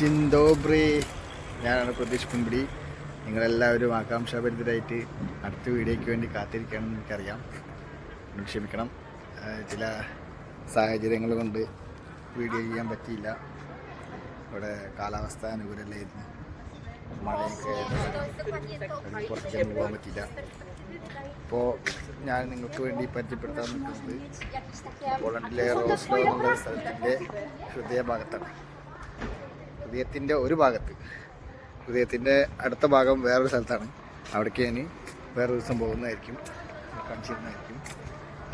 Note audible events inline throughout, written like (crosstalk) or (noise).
ചിന്തോബ്രി ഞാനാണ് പ്രതീഷ് കുമ്പിടി. നിങ്ങളെല്ലാവരും ആകാംക്ഷാഭരിതരായിട്ട് അടുത്ത വീഡിയോയ്ക്ക് വേണ്ടി കാത്തിരിക്കുകയാണെന്ന് എനിക്കറിയാം. ക്ഷമിക്കണം. ചില സാഹചര്യങ്ങൾ കൊണ്ട് വീഡിയോ ചെയ്യാൻ പറ്റിയില്ല. ഇവിടെ കാലാവസ്ഥ അനുകൂലമല്ലായിരുന്നു മഴയൊക്കെ പുറത്തേക്ക് പോകാൻ പറ്റിയില്ല. ഇപ്പോൾ ഞാൻ നിങ്ങൾക്ക് വേണ്ടി പരിചയപ്പെടുത്താൻ നിൽക്കുന്നത് പോളണ്ടിലെ റോസ്ലോ എന്നുള്ള സ്ഥലത്തിന്റെ ഹൃദയഭാഗത്താണ്. ഹൃദയത്തിന്റെ ഒരു ഭാഗത്ത്. ഹൃദയത്തിന്റെ അടുത്ത ഭാഗം വേറൊരു സ്ഥലത്താണ്. അവിടേക്ക് ഞാൻ വേറെ ദിവസം പോകുന്നതായിരിക്കും. കാണിച്ചിരുന്നതായിരിക്കും.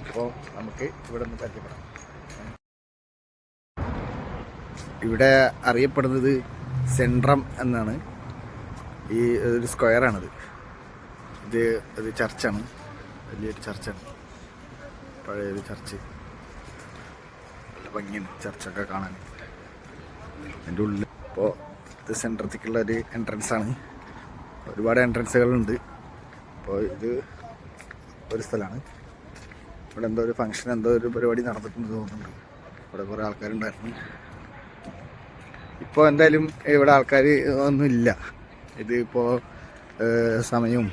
അപ്പോൾ നമുക്ക് ഇവിടെ നിന്ന് പരിചയപ്പെടാം. ഇവിടെ അറിയപ്പെടുന്നത് സെൻട്രം എന്നാണ്. ഈ ഒരു സ്ക്വയറാണിത്. ഇത് ഒരു ചർച്ചാണ്. വലിയൊരു ചർച്ചാണ്. പഴയൊരു ചർച്ച്. നല്ല ഭംഗിയാണ് ചർച്ചൊക്കെ കാണാൻ. അതിന്റെ ഉള്ളിൽ ഇപ്പോൾ ഇത് സെൻട്രത്തേക്കുള്ള ഒരു എൻട്രൻസ് ആണ്. ഒരുപാട് എൻട്രൻസുകളുണ്ട് അപ്പോൾ ഇത് ഒരു സ്ഥലമാണ്. ഇവിടെ എന്തോ ഒരു ഫംഗ്ഷൻ എന്തോ ഒരു പരിപാടി നടന്നിട്ടുണ്ട് തോന്നുന്നുണ്ട്. ഇവിടെ കുറേ ആൾക്കാരുണ്ടായിരുന്നു. ഇപ്പോൾ എന്തായാലും ഇവിടെ ആൾക്കാർ ഒന്നുമില്ല ഇതിപ്പോൾ സമയവും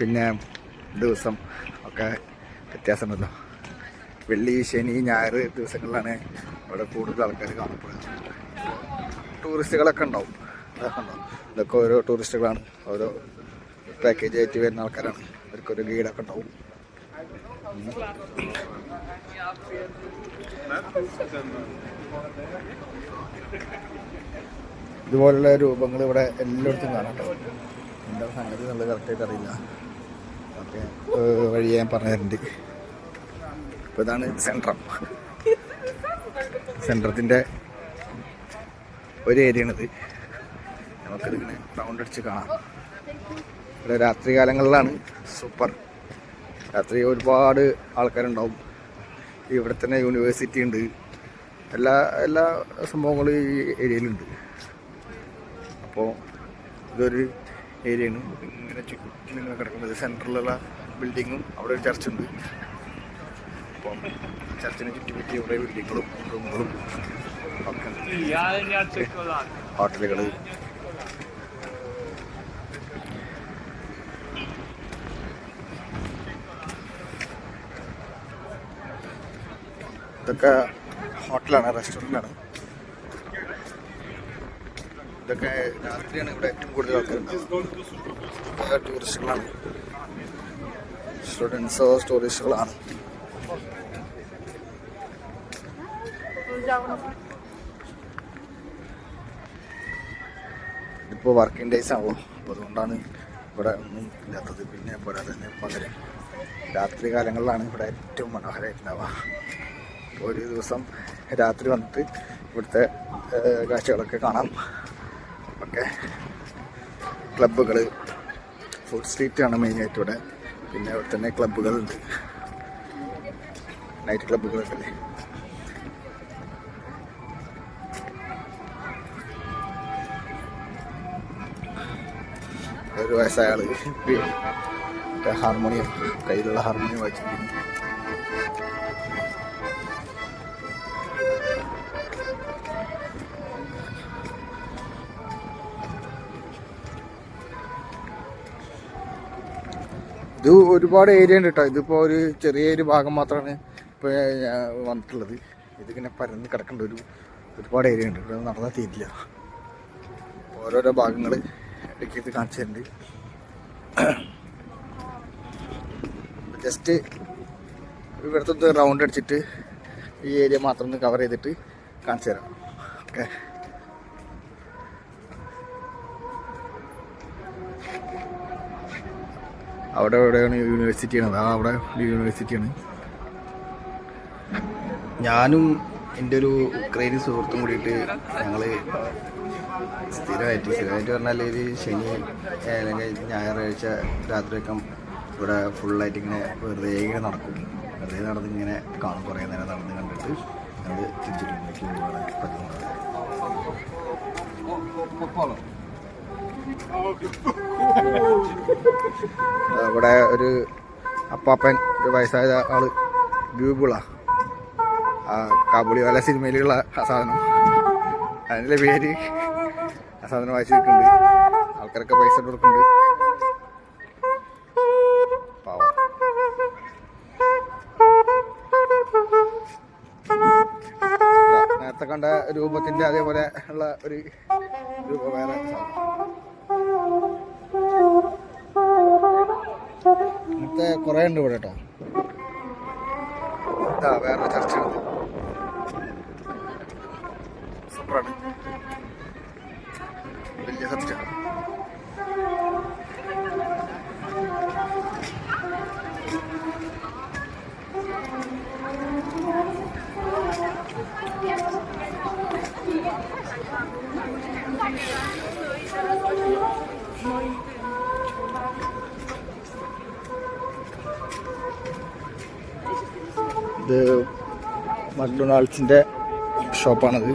പിന്നെ ദിവസം ഒക്കെ വ്യത്യാസമുണ്ടല്ലോ. വെള്ളി ശനി ഞായർ ദിവസങ്ങളിലാണ് ഇവിടെ കൂടുതൽ ആൾക്കാർ കാണപ്പെടുന്നത്. ടൂറിസ്റ്റുകളൊക്കെ ഉണ്ടാവും. അതൊക്കെ ഉണ്ടാവും. ഇതൊക്കെ ഓരോ ടൂറിസ്റ്റുകളാണ്. ഓരോ പാക്കേജ് ആയിട്ട് വരുന്ന ആൾക്കാരാണ്. അവർക്കൊരു ഗൈഡൊക്കെ ഉണ്ടാവും. ഇതുപോലുള്ള രൂപങ്ങൾ ഇവിടെ എല്ലായിടത്തും കാണാം എന്താ സംഗതി എന്നുള്ളത് കറക്റ്റായിട്ട് അറിയില്ല. വഴി ഞാൻ പറഞ്ഞിട്ടുണ്ട് ഇപ്പൊ ഇതാണ് സെൻട്രം സെൻട്രത്തിന്റെ ഒരു ഏരിയയാണിത്. നമുക്കിതിങ്ങനെ റൗണ്ട് അടിച്ച് കാണാം. ഇവിടെ രാത്രി കാലങ്ങളിലാണ് സൂപ്പർ രാത്രി ഒരുപാട് ആൾക്കാരുണ്ടാവും. ഇവിടെ തന്നെ യൂണിവേഴ്സിറ്റി ഉണ്ട്. എല്ലാ എല്ലാ സംഭവങ്ങളും ഈ ഏരിയയിലുണ്ട്. അപ്പോൾ ഇതൊരു ഏരിയയാണ്. ഇങ്ങനെ ചുറ്റും ഇങ്ങനെ കിടക്കുന്നത്. സെന്ററിലുള്ള ബിൽഡിങ്ങും അവിടെ ഒരു ചർച്ചുണ്ട് അപ്പം ചർച്ചിനെ ചുറ്റിപ്പറ്റി ഇവിടെ ബിൽഡിങ്ങുകളും റൂമുകളും ഹോട്ടലുകൾ ഇതൊക്കെ ഹോട്ടലാണ് റെസ്റ്റോറന്റാണ് ഇതൊക്കെ രാത്രിയാണ് ഇവിടെ ഏറ്റവും കൂടുതൽ ആൾക്കാർ ടൂറിസ്റ്റുകളാണ്. സ്റ്റുഡൻസോ ടൂറിസ്റ്റുകളാണ് ഇപ്പോൾ വർക്കിംഗ് ഡേയ്സ് ആവും. അപ്പോൾ അതുകൊണ്ടാണ് ഇവിടെ ഒന്നും ഇല്ലാത്തത്. പിന്നെ പോരാതെ തന്നെ പകരം രാത്രി കാലങ്ങളിലാണ് ഇവിടെ ഏറ്റവും മനോഹരമായിട്ടുണ്ടാവുക. ഒരു ദിവസം രാത്രി വന്നിട്ട് ഇവിടുത്തെ കാഴ്ചകളൊക്കെ കാണാം. ഒക്കെ. ക്ലബ്ബുകൾ. ഫുഡ് സ്ട്രീറ്റാണ് മെയിനായിട്ട് ഇവിടെ. പിന്നെ ഇവിടെ തന്നെ ക്ലബ്ബുകളുണ്ട്. നൈറ്റ് ക്ലബ്ബുകളൊക്കെ അല്ലേ? ഒരു വയസ്സായ ഹാർമോണിയം കയ്യിലുള്ള ഹാർമോണിയം വായിച്ചിരിക്കുന്നു ഇത് ഒരുപാട് ഏരിയ ഉണ്ട് കേട്ടോ ഇതിപ്പോൾ ഒരു ചെറിയ ചെറിയൊരു ഭാഗം മാത്രമാണ് ഇപ്പോൾ വന്നിട്ടുള്ളത്. ഇതിങ്ങനെ പരന്ന് കിടക്കേണ്ട ഒരു ഒരുപാട് ഏരിയ ഉണ്ട്. ഇവിടെ നടന്നാൽ തീരില്ല. ഓരോരോ ഭാഗങ്ങൾ ഇടയ്ക്ക് ഇത് കാണിച്ചു തരുന്നുണ്ട് ജസ്റ്റ് ഇവിടുത്തെ റൗണ്ട് അടിച്ചിട്ട് ഈ ഏരിയ മാത്രം ഒന്ന് കവർ ചെയ്തിട്ട് കാണിച്ചു തരാം. ഓക്കെ അവിടെ എവിടെയാണ് യൂണിവേഴ്സിറ്റിയാണ് അതാ അവിടെ യൂണിവേഴ്സിറ്റിയാണ് ഞാനും എന്റെ ഒരു ഉക്രൈനി സുഹൃത്തും കൂടിയിട്ട് ഞങ്ങൾ സ്ഥിരമായിട്ട് സ്ഥിരമായിട്ട് പറഞ്ഞാൽ ഒരു ശനി അല്ലെങ്കിൽ ഞായറാഴ്ച രാത്രിയൊക്കെ ഇവിടെ ഫുള്ളായിട്ട് ഇങ്ങനെ വെറുതെ ഇങ്ങനെ നടക്കും. വെറുതെ നടന്ന് ഇങ്ങനെ കാണും. കുറേ നേരം നടന്ന് കണ്ടിട്ട് അത് തിരിച്ചിട്ട് പോവാണ് പറ്റുന്നത് ഇവിടെ ഒരു അപ്പാപ്പൻ ഒരു വയസ്സായ ആൾ ബ്യൂബിളാ. ആ കാബൂളി വാല സിനിമയിലുള്ള സാധനം. അതിന്റെ പേര് സാധനം വായിച്ചു നിൽക്കുന്നുണ്ട് ആൾക്കാരൊക്കെ പൈസ കൊടുക്കുന്നുണ്ട്. നേരത്തെ കണ്ട രൂപത്തിന്റെ അതേപോലെ ഉള്ള ഒരു രൂപ വേറെ ഇന്നത്തെ കുറേ ഉണ്ട് ഇവിടെ കേട്ടോ. ഇതാ വേറെ ചർച്ച സൂപ്പറാണ്. വലിയ ചർച്ച ഇത് മക്ഡൊണാൾഡ്സിന്റെ ഷോപ്പാണത്.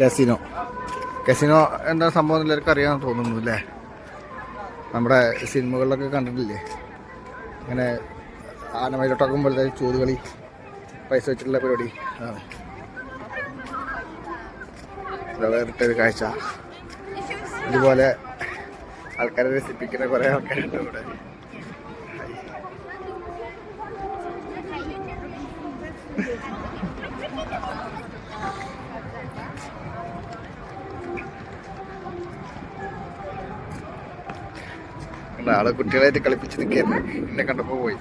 കാസിനോ കസിനോ എന്താ സംഭവം എല്ലാവർക്കും അറിയാമെന്ന് തോന്നുന്നു അല്ലേ നമ്മുടെ സിനിമകളിലൊക്കെ കണ്ടിട്ടില്ലേ? അങ്ങനെ ആനമയിലോട്ടാക്കുമ്പോഴത്തെ ചൂതുകളി പൈസ വെച്ചിട്ടുള്ള പരിപാടി വേറിട്ടൊരു കാഴ്ച. ഇതുപോലെ ആൾക്കാരെ രസിപ്പിക്കുന്ന കുറേ ആൾക്കാരുണ്ട് ഇവിടെ. കണ്ടോ, ആൾ കുട്ടികളായിട്ട് കളിപ്പിച്ച് നിൽക്കുന്നു എന്നെ കണ്ടപ്പോ പോയി.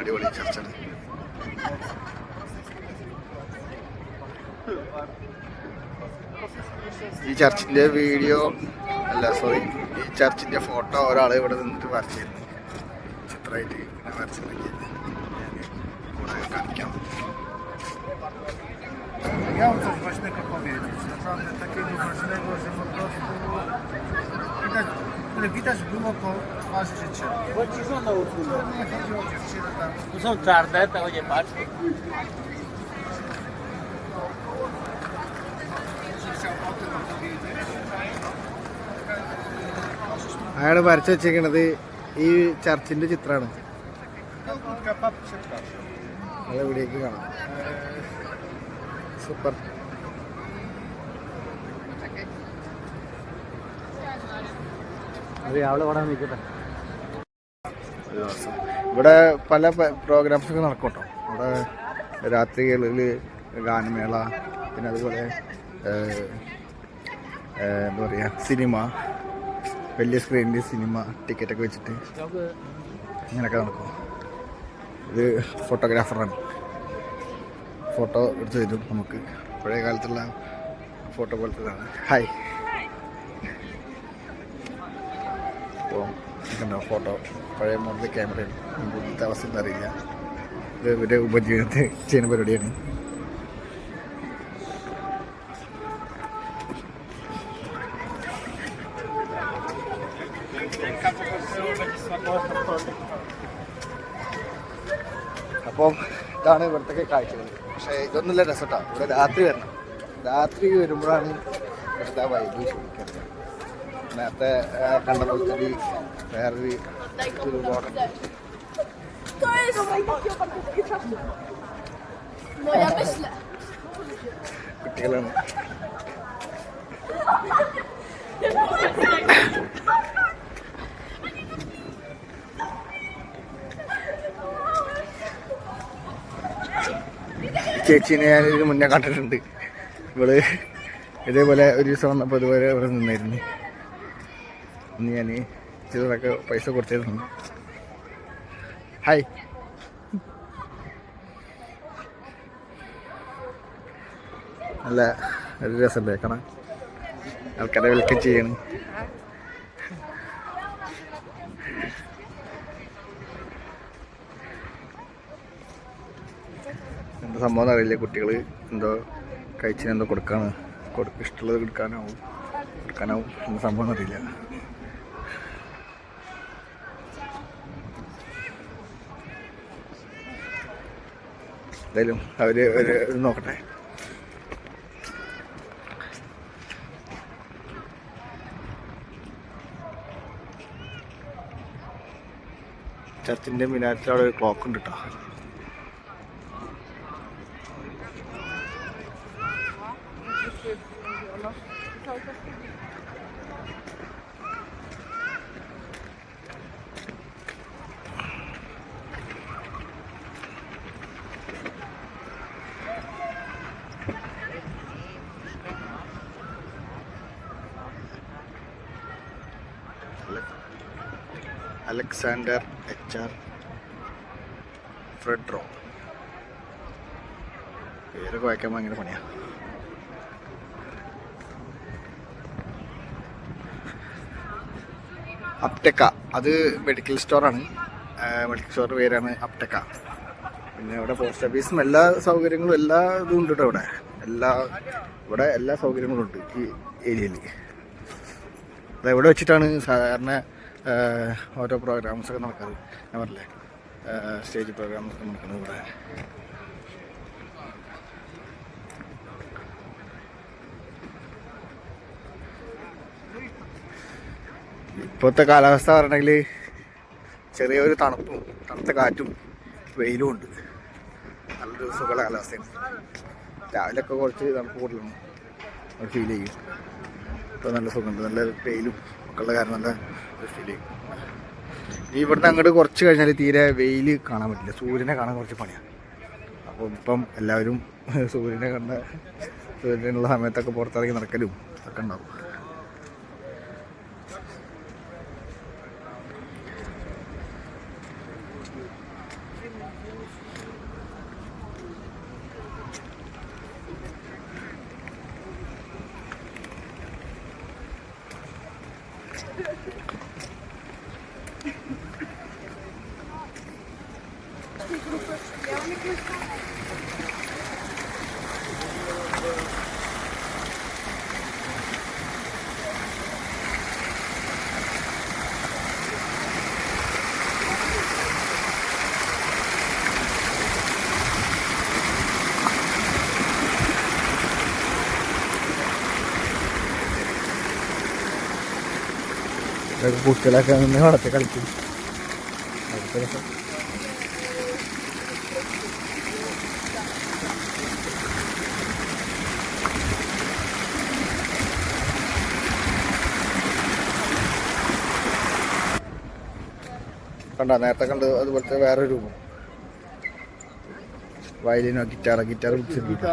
അടിപൊളി ചർച്ച. ഈ ചർച്ചിന്റെ വീഡിയോ അല്ല സോറി ഈ ചർച്ചിന്റെ ഫോട്ടോ ഒരാളെ ഇവിടെ നിന്നിട്ട് വരച്ചിരുന്നു. ചിത്രമായിട്ട് ഇങ്ങനെ വരച്ചിട്ടുണ്ടെങ്കിൽ കൂടെ കാണിക്കാം Ja mam coś ważnego powiedzieć. Naprawdę takiego ważnego, że po prostu widać, które widać było po twarzy życia. Bo ci żona usunęła. Nie chodzi o dziewczynę tam. Tu są czarne, tego nie patrz. że chciał o tym opowiedzieć. അയാൾ വരച്ചു വെച്ചേക്കണത് ഈ ചർച്ചിന്റെ ചിത്രമാണ് വീഡിയോക്ക് കാണാം? Super. അവളെ ഇവിടെ നിൽക്കട്ടെ. ഇവിടെ പല പ്രോഗ്രാംസ് ഒക്കെ നടക്കും കേട്ടോ ഇവിടെ രാത്രികളിൽ ഗാനമേള പിന്നെ അതുപോലെ എന്താ പറയുക സിനിമ വലിയ സ്ക്രീനിൽ സിനിമ ടിക്കറ്റൊക്കെ വെച്ചിട്ട് ഇങ്ങനെയൊക്കെ നടക്കും. ഇത് ഫോട്ടോഗ്രാഫറാണ് ഫോട്ടോ എടുത്ത് തരും നമുക്ക്. പഴയ കാലത്തുള്ള ഫോട്ടോ പോലത്തതാണ്. ഹായ് അപ്പോൾ ഫോട്ടോ പഴയ മോഡൽ ഇന്നത്തെ അവസ്ഥ അറിയില്ല. ഇത് ഇവരുടെ ഉപജീവനത്തെ ചെയ്യുന്ന പരിപാടിയാണ്. ഇതാണ് ഇവിടുത്തെ കാഴ്ചകൾ പക്ഷേ ഇതൊന്നുമില്ല രസട്ടോ ഇവിടെ രാത്രി വരണം. രാത്രി വരുമ്പോഴാണ് ഇവിടുത്തെ വൈബ് ശരിക്കുന്നത് നേരത്തെ കണ്ട ഒരു വേറൊരു. കുട്ടികളാണ്. (laughs) ചേച്ചീനെ ഞാൻ ഇതിന് മുന്നേ കണ്ടിട്ടുണ്ട്. ഇവൾ ഇതേപോലെ ഒരു ദിവസം വന്നപ്പോൾ ഇതുപോലെ ഇവിടെ നിന്നായിരുന്നു. ഇന്ന് ഞാൻ ചിലരൊക്കെ പൈസ കൊടുത്തിരുന്നു. ഹായ്. നല്ല ഒരു രസമല്ലേ കാണാൻ ആൾക്കാരെ വെൽക്കം ചെയ്യണം. സംഭവം അറിയില്ല കുട്ടികൾ എന്തോ കഴിച്ചിന് എന്തോ കൊടുക്കാണ്. കൊടുക്ക ഇഷ്ടമുള്ളത് കൊടുക്കാനാവും. കൊടുക്കാനാവും എന്താ സംഭവം അറിയില്ല എന്തായാലും അവർ ഒരു നോക്കട്ടെ. ചർച്ചിന്റെ മിനാരത്തിൽ ഒരു ക്ലോക്ക് ഉണ്ട് കേട്ടോ അലക്സാണ്ടർ എച്ച് ആർ ഫ്രെഡ്രോ. പേരൊക്കെ വായിക്കാൻ ഭയങ്കര പണിയാണ് അപ്ടെക്ക. അത് മെഡിക്കൽ സ്റ്റോറാണ് മെഡിക്കൽ സ്റ്റോറിന്റെ പേരാണ് അപ്റ്റക്ക പിന്നെ ഇവിടെ പോസ്റ്റ് ഓഫീസും എല്ലാ സൗകര്യങ്ങളും എല്ലാ ഇതും ഉണ്ട് കേട്ടോ ഇവിടെ എല്ലാ ഇവിടെ എല്ലാ സൗകര്യങ്ങളും ഉണ്ട് ഈ ഏരിയയിൽ ഇവിടെ വെച്ചിട്ടാണ് സാധാരണ ഓരോ പ്രോഗ്രാംസൊക്കെ നടക്കാറ് ഞാൻ പറഞ്ഞില്ലേ? സ്റ്റേജ് പ്രോഗ്രാംസൊക്കെ നടക്കുന്നത് ഇവിടെ. ഇപ്പോഴത്തെ കാലാവസ്ഥ പറഞ്ഞെങ്കിൽ ചെറിയൊരു തണുപ്പും തണുത്ത കാറ്റും വെയിലും ഉണ്ട്. നല്ല സുഖമുള്ള കാലാവസ്ഥയാണ്. രാവിലെയൊക്കെ കുറച്ച് തണുപ്പ് കൂടുതലാണ്. അത് ഫീൽ ചെയ്യും. ഇപ്പോൾ നല്ല സുഖമുണ്ട്. നല്ല വെയിലും ഒക്കെ ഉള്ള കാരണം നല്ല ഫീൽ ചെയ്യും. ഇവിടുന്ന് അങ്ങോട്ട് കുറച്ച് കഴിഞ്ഞാൽ തീരെ വെയിൽ കാണാൻ പറ്റില്ല. സൂര്യനെ കാണാൻ കുറച്ച് പണിയാണ് അപ്പോൾ ഇപ്പം എല്ലാവരും സൂര്യനെ കണ്ട സൂര്യനുള്ള സമയത്തൊക്കെ പുറത്തിറങ്ങി നടക്കലും ഒക്കെ ഉണ്ടാവും. കുട്ടികളൊക്കെ നിന്ന് വളർത്തി കളിക്കും. കണ്ട നേരത്തെ കണ്ട് അതുപോലത്തെ വേറെ രൂപം വയലിനോ ഗിറ്റാറോ ഗിറ്റാർ പിടിച്ചിട്ടുണ്ട്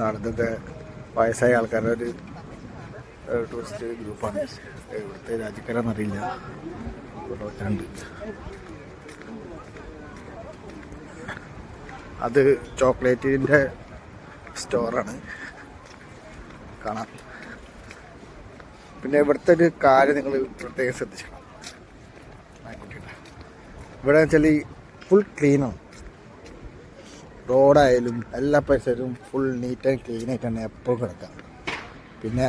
നടന്നത് വയസ്സായ ആൾക്കാരുടെ ഒരു ടൂറിസ്റ്റ് ഗ്രൂപ്പാണ്. ഇവിടുത്തെ രാജ്യക്കാരാണെന്നറിയില്ല ഉണ്ട് അത് ചോക്ലേറ്റിന്റെ സ്റ്റോറാണ്. കാണാം. പിന്നെ ഇവിടുത്തെ ഒരു കാര്യം നിങ്ങൾ പ്രത്യേകം ആയിക്കോട്ടെ. ഇവിടെ വെച്ചാൽ ഫുൾ ക്ലീനാണ് റോഡായാലും എല്ലാ പരിസരവും ഫുൾ നീറ്റ് ആൻഡ് ക്ലീൻ ആയിട്ടാണ് എപ്പോഴും കിടക്കുക. പിന്നെ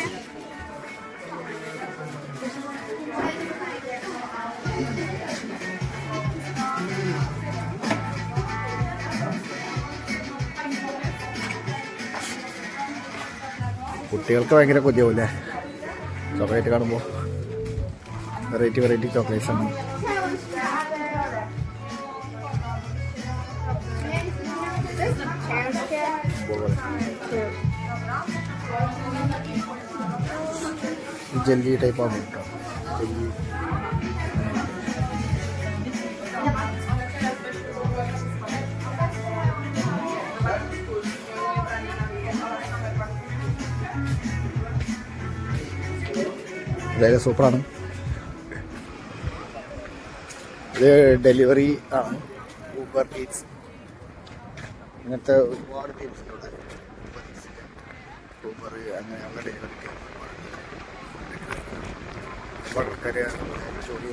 കുട്ടികൾക്ക് ഭയങ്കര കൊതിയാവും അല്ലേ ചോക്ലേറ്റ് കാണുമ്പോൾ വെറൈറ്റി വെറൈറ്റി ചോക്ലേറ്റ്സ് ആണ്. ജെല്ലി ടൈപ്പ് ആണ് കേട്ടോ ജെല്ലി അതായത് സൂപ്പറാണ്. ഇത് ഡെലിവറി ആണ്. ഊബർ ഈറ്റ്സ് ഇങ്ങനത്തെ ഒരുപാട് ടീംസ് ഉണ്ട്. ഊബർ അങ്ങനെയുള്ള ഡെലിവറിക്ക് ഒരുപാട് ആൾക്കാർ ജോലി.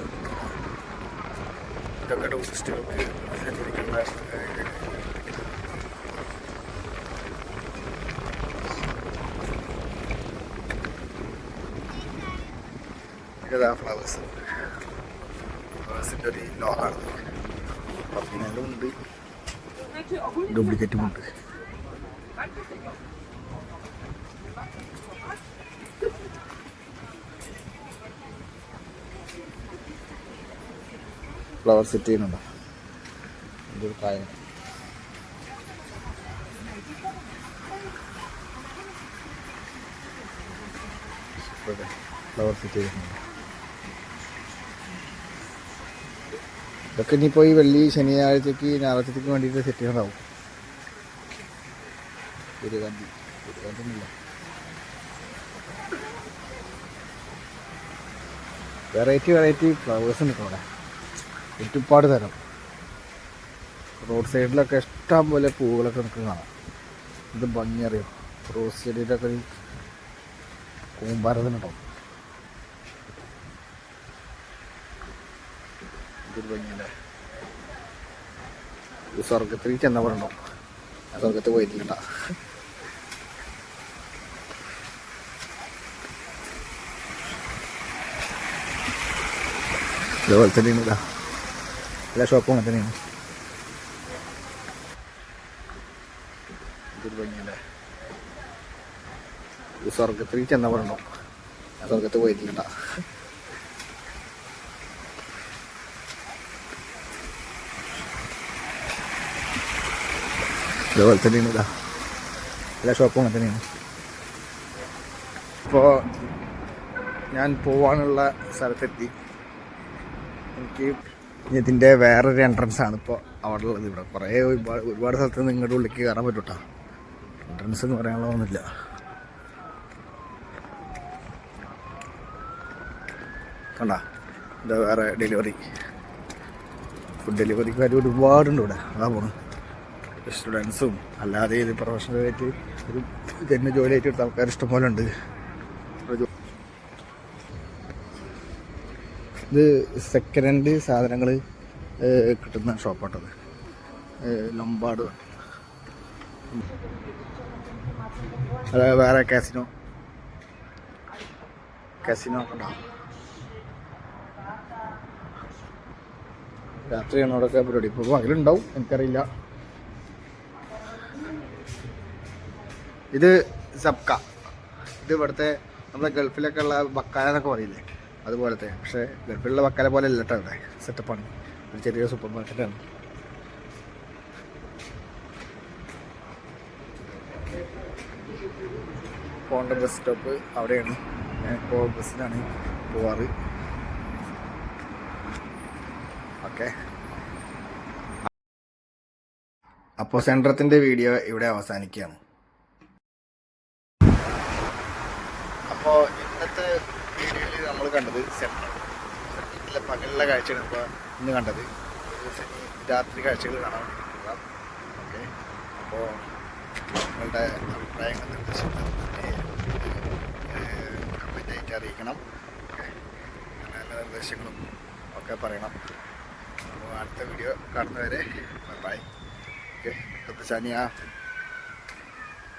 ഇതൊക്കെ ടൂറിസ്റ്റുകൾക്ക് സഞ്ചരിക്കുന്ന ഇതാ ഫ്ലവേഴ്സ് ഫ്ലവേഴ്സിന്റെ ഒരു ലോഹാണ് ഒറിജിനലും ഉണ്ട് ഡ്യൂപ്ലിക്കേറ്റും ഉണ്ട് ഫ്ലവർ സെറ്റ് ചെയ്യുന്നുണ്ടോ ഇതൊരു കായ ഫ്ലവർ സെറ്റ് ചെയ്യുന്നുണ്ട് ഇതൊക്കെ ഇനിയിപ്പോൾ ഈ വെള്ളി ശനിയാഴ്ചക്ക് ഞായറാഴ്ചക്ക് വേണ്ടിയിട്ട് സെറ്റ് ചെയ്യണതാവും. വെറൈറ്റി വെറൈറ്റി ഫ്ലവേഴ്സ് ഉണ്ട് ഇവിടെ. ഒറ്റപ്പാട് തരം. റോഡ് സൈഡിലൊക്കെ ഇഷ്ടം പോലെ പൂവുകളൊക്കെ നമുക്ക് കാണാം. ഇത് ഭംഗി അറിയാം? റോഡ് സൈഡിലൊക്കെ ഒരു കൂമ്പാരത്തിനുണ്ടാവും ഇതൊരു ഭംഗിയല്ലേ? ഇത് സ്വർഗത്തിൽ ചെന്നവരുണ്ടോ ഞാൻ സ്വർഗത്തിൽ പോയിട്ടില്ല ഇതുപോലെ തന്നെയാണ് ഇതാ എല്ലാ ഷോപ്പും അങ്ങനെ തന്നെയാണ്. ഇതൊരു ഭംഗിയല്ലേ? ഇത് സ്വർഗത്തിൽ ചെന്നവരുണ്ടോ ഞാൻ സ്വർഗത്തിൽ പോയിട്ടില്ല ഇതുപോലെ തന്നെയാണ് ഇതാ എല്ലാ ഷോപ്പും അങ്ങനെ തന്നെയാണ് ഇപ്പോൾ ഞാൻ പോവാനുള്ള സ്ഥലത്തെത്തി എനിക്ക് ഇതിന്റെ വേറൊരു എൻട്രൻസ് ആണ് ഇപ്പോൾ അവിടെ ഉള്ളത് ഇവിടെ കുറേ ഒരുപാട് ഒരുപാട് സ്ഥലത്ത് നിന്ന് ഇങ്ങോട്ട് ഉള്ളിലേക്ക് കയറാൻ പറ്റൂട്ടാ എൻട്രൻസ് എന്ന് പറയാനുള്ള ഒന്നുമില്ല കണ്ട ഇതാ വേറെ ഡെലിവറി ഫുഡ് ഡെലിവറിക്കാർ ഒരുപാടുണ്ട് ഇവിടെ അതാ പോണു സ്റ്റുഡൻസും അല്ലാതെ ഇത് പ്രൊഫഷണലായിട്ട് ഒരു ജന്മ ജോലി എടുത്ത ആൾക്കാർ ഇഷ്ടംപോലെ ഉണ്ട്. ഇത് സെക്കൻഡ് ഹാൻഡ് സാധനങ്ങൾ കിട്ടുന്ന ഷോപ്പാട്ടത് ലൊമ്പാട് അതായത് വേറെ കാസിനോ കാസിനോ ഉണ്ടോ രാത്രിയാണ് അവിടെയൊക്കെ പരിപാടി. ഇപ്പോൾ പകലുണ്ടാവും എനിക്കറിയില്ല. ഇത് സബ്ക ഇത് ഇവിടുത്തെ നമ്മുടെ ഗൾഫിലൊക്കെ ഉള്ള ബക്കാല എന്നൊക്കെ പറയില്ലേ? അതുപോലത്തെ. പക്ഷേ ഗൾഫിലുള്ള ബക്കാല പോലെ അല്ല കേട്ടോ സെറ്റപ്പാണ് ഒരു ചെറിയ സൂപ്പർ മാർക്കറ്റാണ് പോണ്ട ബസ് സ്റ്റോപ്പ് അവിടെയാണ്. ഞാൻ ഇപ്പോൾ ബസ്സിലാണ് പോവാറ്. ഓക്കെ. അപ്പോൾ സെൻട്രത്തിന്റെ വീഡിയോ ഇവിടെ അവസാനിക്കുകയാണ്. അപ്പോൾ ഇന്നത്തെ വീഡിയോയിൽ നമ്മൾ കണ്ടത് സെൻട്രൽ സെൻട്രലിലെ പകലിലെ കാഴ്ചയാണ് ഇപ്പോൾ ഇന്ന് കണ്ടത്. രാത്രി കാഴ്ചകൾ കാണാൻ വേണ്ടിയിട്ടുള്ള ഓക്കെ. അപ്പോൾ നിങ്ങളുടെ അഭിപ്രായങ്ങൾ നിർദ്ദേശങ്ങൾ അറിയിക്കണം ഓക്കെ. നല്ല നിർദ്ദേശങ്ങളും ഒക്കെ പറയണം. അപ്പോൾ അടുത്ത വീഡിയോ കാണുന്നവരെ ബൈ ഓക്കെ. ശനിയാ